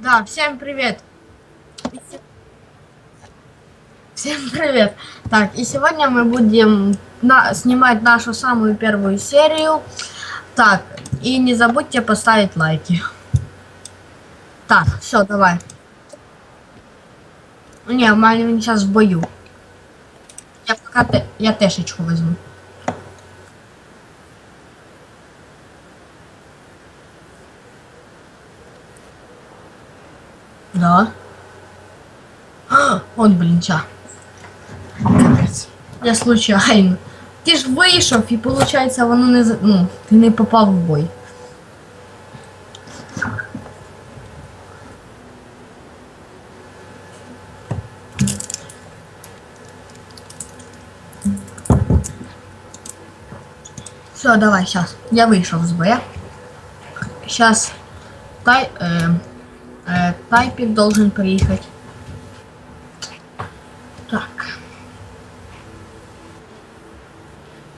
Да, всем привет. Всем привет. Так, и сегодня мы будем на- снимать нашу самую первую серию. Так, и не забудьте поставить лайки. Так, все, давай. Не, Мальвин сейчас в бою. Я пока я тешечку возьму. Да. А, От, блін, ча. Я случайно. Ти ж вийшов і виходить, воно не за- ну, ти не попав в бой. Все, давай, сейчас. Я вышел с боя. Сейчас тай, э, э, тайпик должен приехать. Так.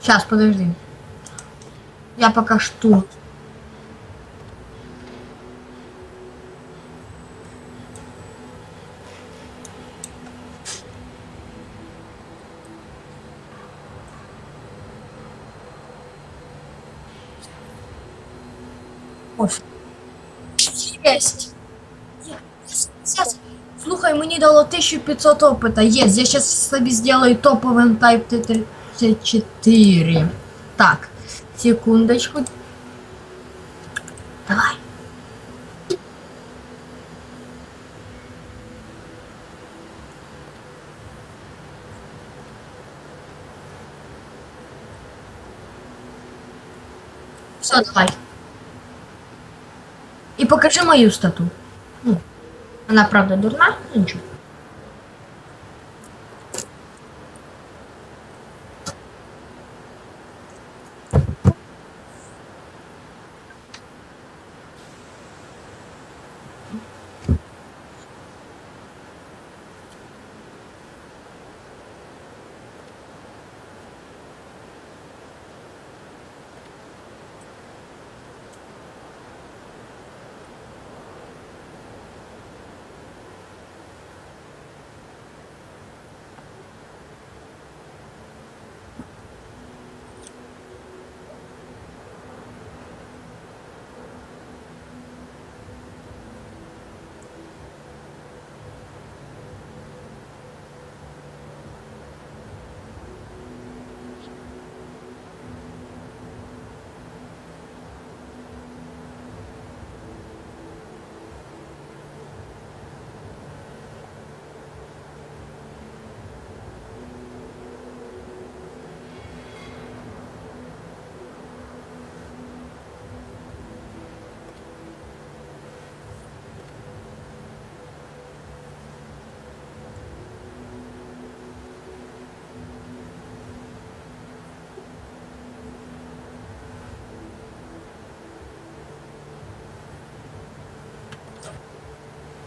Сейчас, подожди. Я пока что. Есть. Слухай, мені дало 1500 опыта. Есть. Я сейчас собі сделаю топовым Type T34. Так, секундочку. Давай. Все, давай. И покажи мою стату. Ну, naprawdę durna? Idźmy.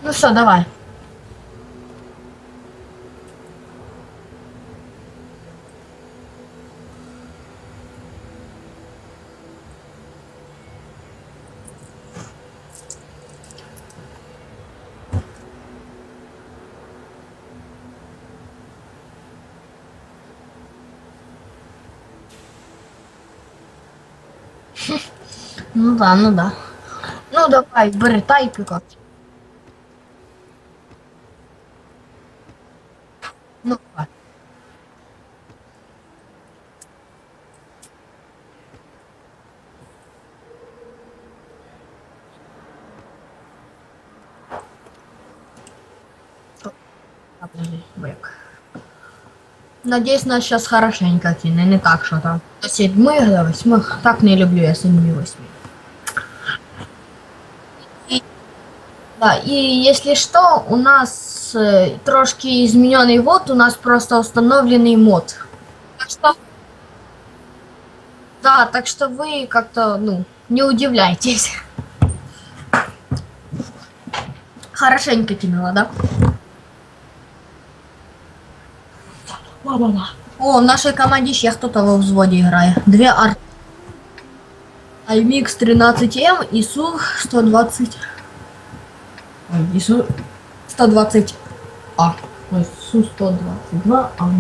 Ну что, давай. Ну да, ну да. Ну давай, бери тайпика. Давай. А, подожди, боек. Надеюсь, нас сейчас хорошенько кине, не так, что там. До седьмых, до восьмых. Так не люблю я седьми восьми. Да, и если что, у нас Э, трошки измененный вот, у нас просто установленный мод. Так что... Да, так что вы как-то, ну, не удивляйтесь. Хорошенько кинула, да? Мама. О, в нашей команде еще кто-то во взводе играет. Две арт. IMX 13М и СУ 120. Ой, Су 120А. Ой, Су-122А.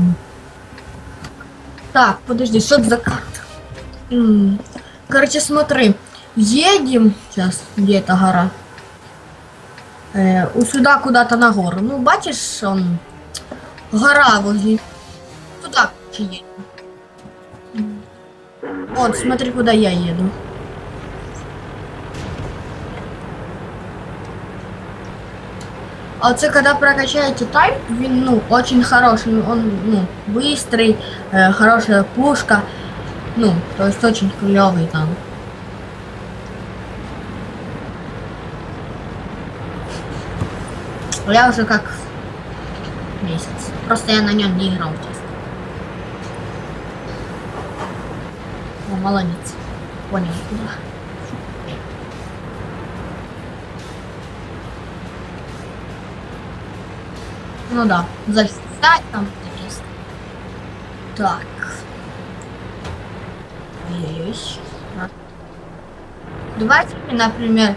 Так, подожди, что это за карта? М -м. Короче, смотри. Едем. Сейчас, где эта гора? Э, -э сюда куда-то на гору. Ну, бачишь, он... гора возле. Туда едем. Вот, смотри, куда я еду. А це коли прокачаєте тайп, ну, очень хороший, он ну, быстрый, э, хорошая пушка, ну, то есть очень клевый там. Я уже как месяц. Просто я на нем не играл честно. О, молодец. Понял, куда. Ну да, залезать там интересно. Так. А. Давайте, например,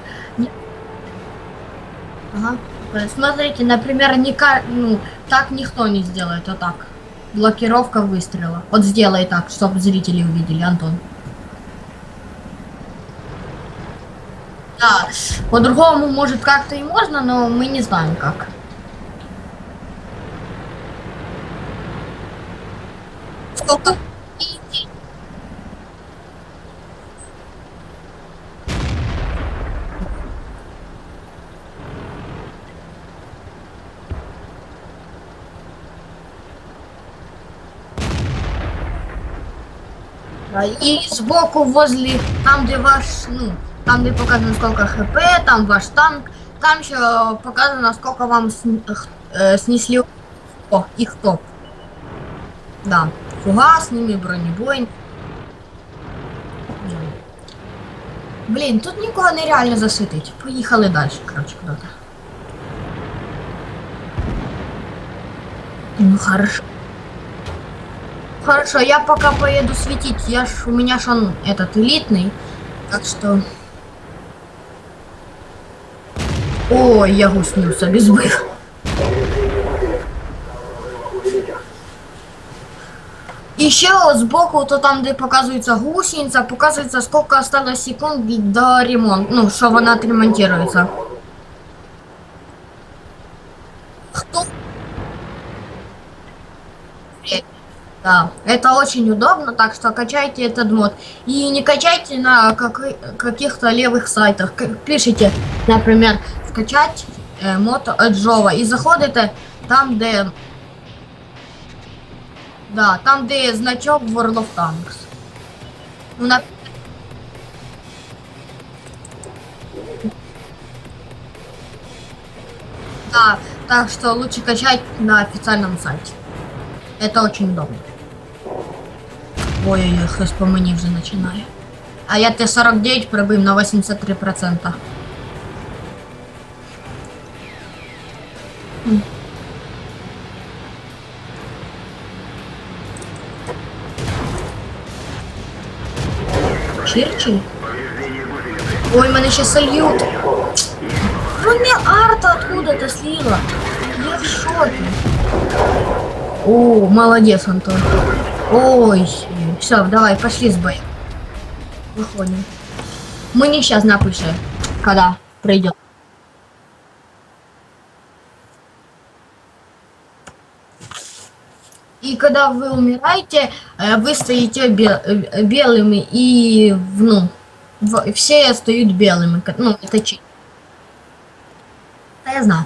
Ага. Э, Смотрите, например, не ка- ну, так никто не сделает, вот так. Блокировка выстрела. Вот сделай так, чтобы зрители увидели, Антон. Да, по-другому, может, как-то и можно, но мы не знаем как. Да, И сбоку возле, там где ваш, ну, там где показано сколько хп, там ваш танк, там еще показано сколько вам сн- х- э, снесли. О, их топ. Да, фугасними, бронебойн. Блін, тут нікого нереально засвітить. Поїхали далі, коротше, куди-то. Ну, хорошо. Хорошо, я пока поеду светить. Я ж, у меня ж он этот элитный. Так что... Ой, я гусню собі збив. І ще от збоку, то там, де показується гусениця, показується, скільки осталось секунд до ремонту, ну, що вона отремонтується. Хто? Да, это очень удобно, так что качайте этот мод. И не качайте на какой- каких-то левых сайтах. К- Пишите, например, скачать э, мод от Jova и заходите там, где... да, там, где значок World of Tanks. Ну, на... Да, так что лучше качать на официальном сайте. Это очень удобно. Ой-ой-ой, хтось по мені. А я Т-49 пробив на 83%. Чирчиль? Ой, мене ще сольют. Ну мне арта откуда-то слила. Я в шоке. О, молодец, Антон. Ой, все, давай, пошли с боем. Выходим. Мы не сейчас напишем, когда придет. И когда вы умираете, э, вы стоите бе- э, белыми и, ну, все стоят белыми. Ну, это чит. Да, я знаю.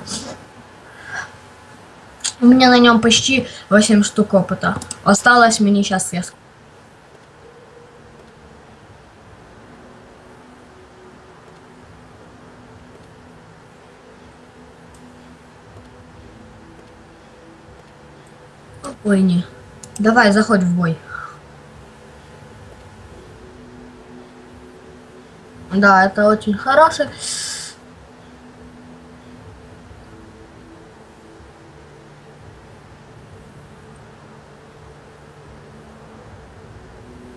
У меня на нем почти 8 штук опыта. Осталось мне сейчас я ск- Ой, не. Давай, заходь в бой. Да, это очень хороший.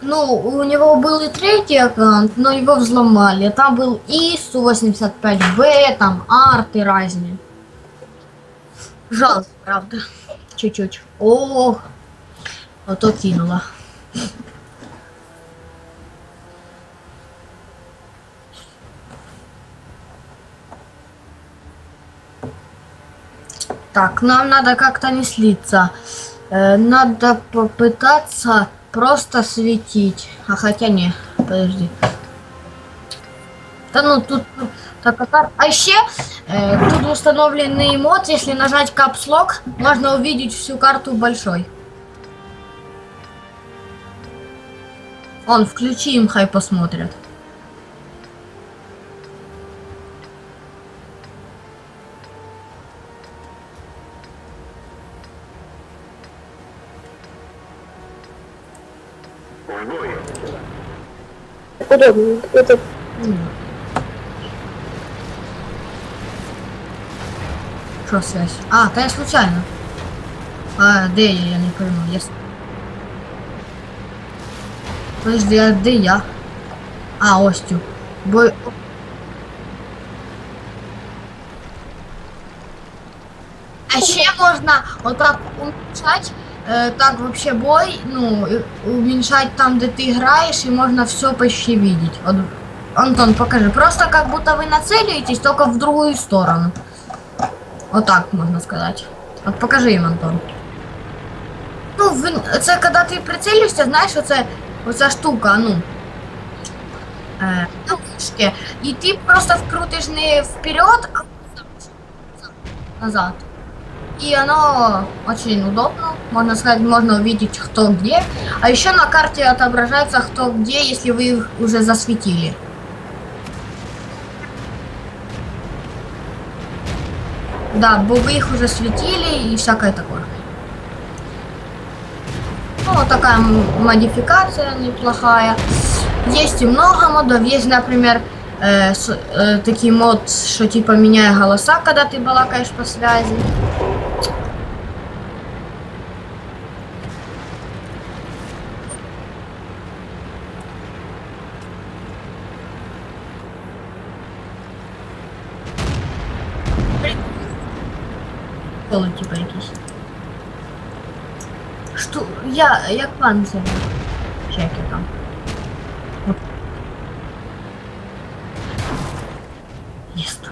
Ну, у него был и третий аккаунт, но его взломали. Там был и Су-85Б, там арты разные. Жалко, правда. Чуть-чуть. Ох, а то кинула. Так, нам надо как-то не слиться. Э, надо попытаться просто светить. А хотя не, подожди. Да ну тут ну, так, а, а еще тут установленный мод, если нажать Lock, можно увидеть всю карту большой. Он, включи им, хай посмотрят. Удобно. Это Что связь? А, да я случайно. А, где я, я не пойму. Я... с- Подожди, а где я? А, Остю. Бой... А ще можна отак уменьшать, э, так вообще бой, ну, и уменьшать там, где ты играешь, и можно все почти видеть. Вот, Антон, покажи. Просто как будто вы нацеливаетесь, только в другую сторону. Вот так можна сказати. От покажи їм, Антон. Ну, він, це коли ти прицілюєшся, знаєш, оце, оця штука, ну. Е, на вишки. І ти просто вкрутиш не вперед, а назад. И оно очень удобно. Можно сказать, можно увидеть кто где. А еще на карте отображается кто где, если вы их уже засветили. Да, бо их уже светили и всякое такое. Ну, вот такая модификация неплохая. Есть и много модов. Есть, например, э, с- э, такие мод, что типа меняя голоса, когда ты балакаешь по связи. Коло типа якісь. Що? Я, як панцир. Чеки там. Єст.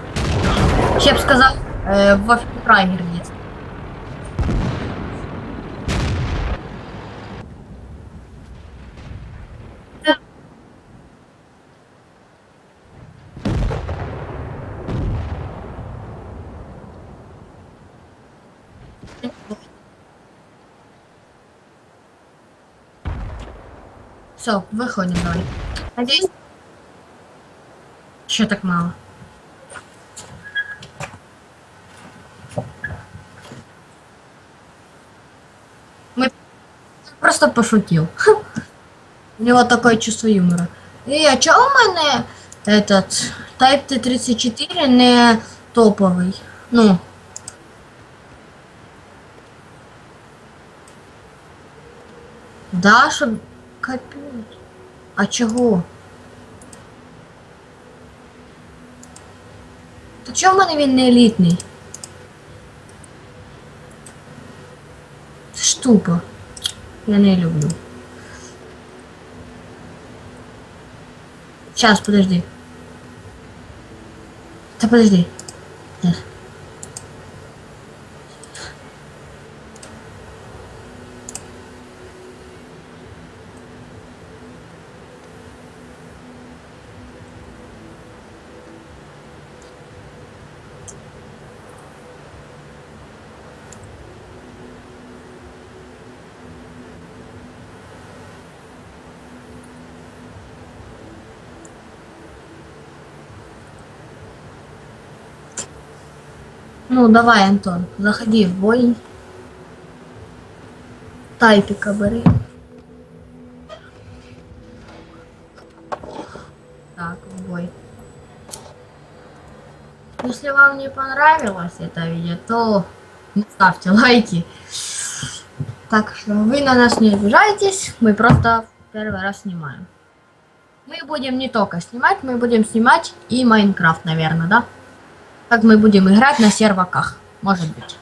Ще б сказав, е, в Фрайгер Все, выходим давай. Надеюсь. Еще так мало. Мы просто пошутил. У него такое чувство юмора. И а чё у мене этот Type T34 не топовый? Ну, да, щоб капець. А чого? То чого в мене він не елітний? Це ж тупо. Я не люблю. Сейчас, подожди. Та подожди. Сейчас. Ну, давай, Антон, заходи в бой. Тайпика бери. Так, в бой. Если вам не понравилось это видео, то не ставьте лайки. Так что вы на нас не обижайтесь, мы просто первый раз снимаем. Мы будем не только снимать, мы будем снимать и Майнкрафт, наверное, да? Как мы будем играть на серваках, может быть.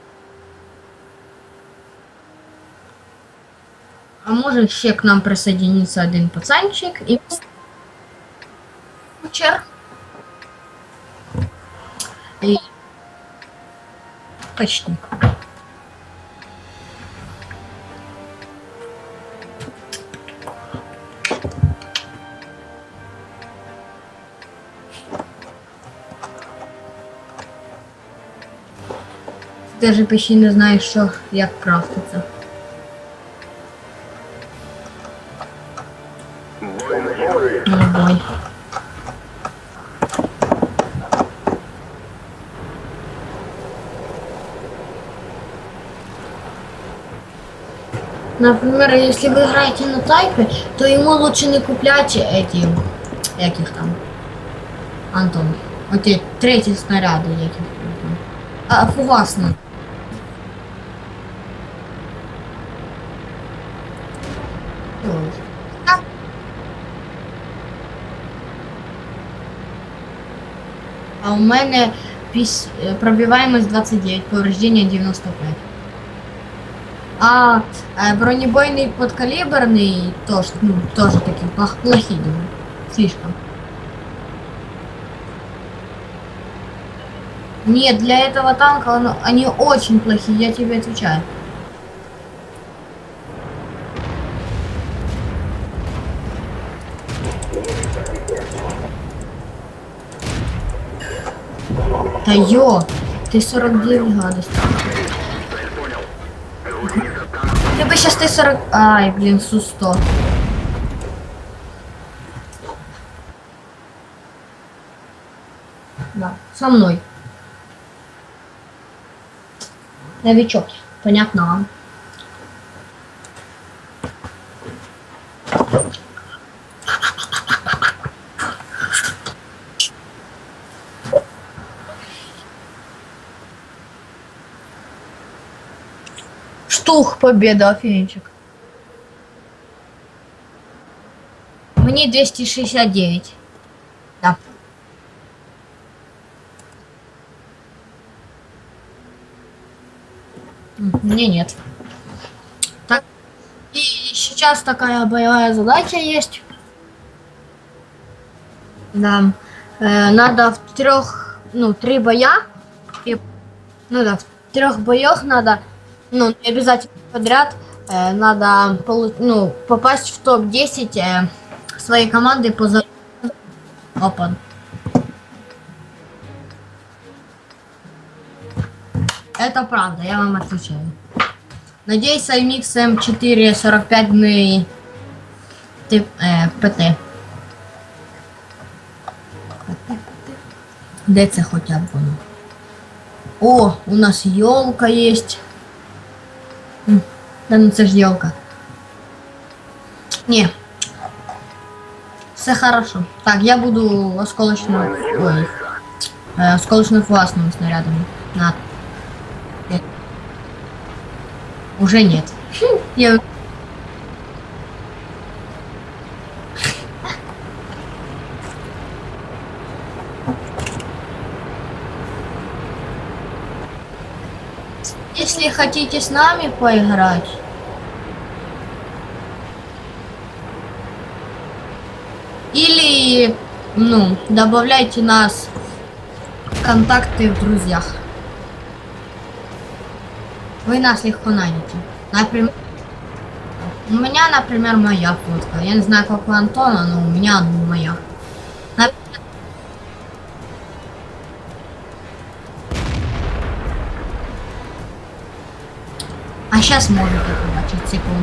А может ще к нам присоединиться один пацанчик и кучер. И... Почти. Даже почти не знаєш, що як крафтиться. Бой. Например, если вы играете на тайпе, то ему лучше не куплять эти, яких там, Антон, эти третьи снаряды, яких там. А фугасные. Ой. А А у мене піс... е, пробиваємость 29, повреждення 95. А е, бронебойний подкаліберний тож, ну, тоже такий плох- плохий думаю. Слишком. Нет, для этого танка он- они очень плохие, я тебе отвечаю. Да ё, ты 49 гадость. Ты бы сейчас ты 40... Ай, блин, Су-100. Да, со мной. Новичок, понятно вам. Победа, офигенчик. Мне 269. Да. Мне нет. Так. И сейчас такая боевая задача есть. Да. Э, надо в трех, ну, три боя. И, ну да, в трех боях надо, ну, не обязательно подряд, э, надо полу- ну, попасть в топ-10 э, своей команды по. Опа. Это правда, я вам отвечаю. Надеюсь, IMX M4 45 мы тип, э, ПТ. Де це хоча б? О, у нас елка есть. Да ну це ж елка. Не. Все хорошо. Так, я буду осколочно... Ой. Э, осколочно-фугасными снарядами. На. Э. Уже нет. Хм, Я... Если хотите с нами поиграть, или, ну, добавляйте нас в контакты в друзьях. Вы нас легко найдете. Например, у меня, например, моя фотка. Я не знаю, как у Антона, но у меня моя. А сейчас можете побачить секунду.